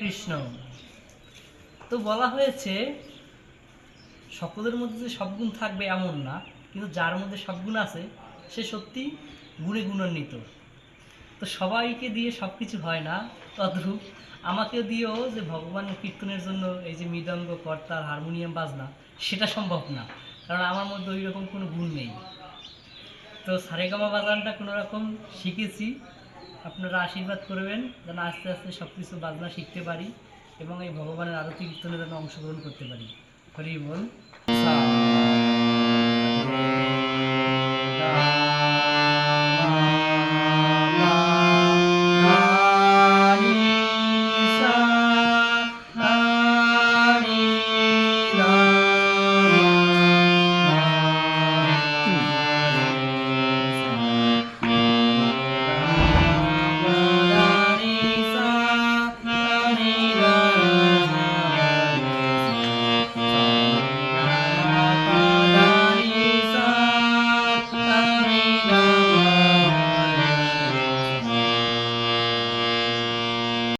কৃষ্ণ? তো বলা হয়েছে, সকলের মধ্যে যে সব গুণ থাকবে এমন না, কিন্তু যার মধ্যে সব গুণ আছে, সে সত্যি গুণে গুণান্বিত। তো সবাইকে দিয়ে সব কিছু হয় না, তদ্রূপ আমাকেও দিয়েও যে ভগবান কীর্তনের জন্য এই যে মৃদঙ্গ, কর্তার, হারমোনিয়াম বাজনা, সেটা সম্ভব না, কারণ আমার মধ্যে ওই রকম কোনো গুণ নেই। তো সারেগামা বাজানটা কোনো রকম শিখেছি আপনারা আশীর্বাদ করবেন যেন আস্তে আস্তে সব কিছু বাজনা শিখতে পারি এবং এই ভগবানের আরতি কীর্তনে যেন অংশগ্রহণ করতে পারি। হরি বল।